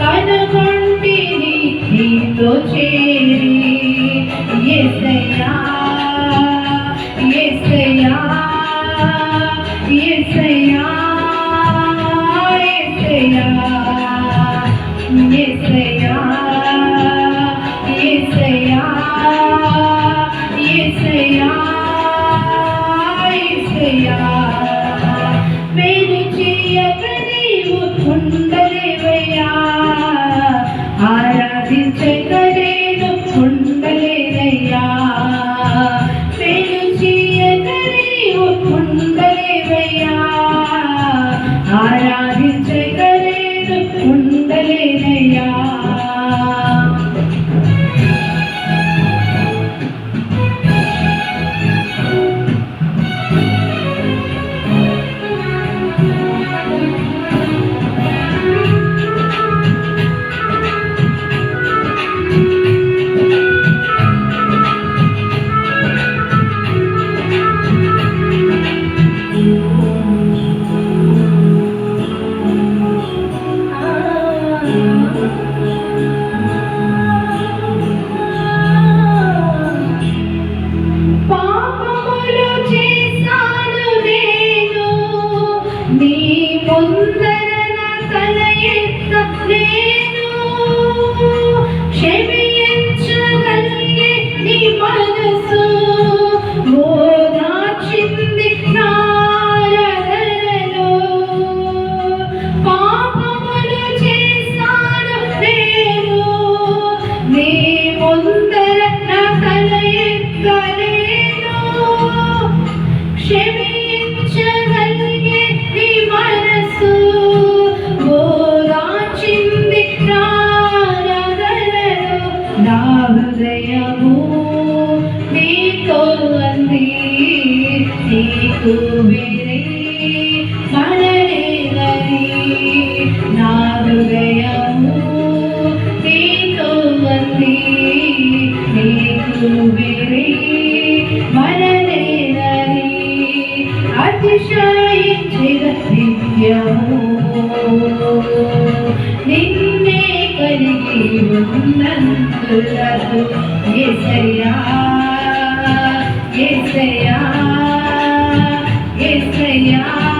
కనుకుంటే నీతో చేరి ఎసయా నిన్నే కలిగి ఉన్నందులకు ఏసయ్యా ఏసయ్యా ఏసయ్యా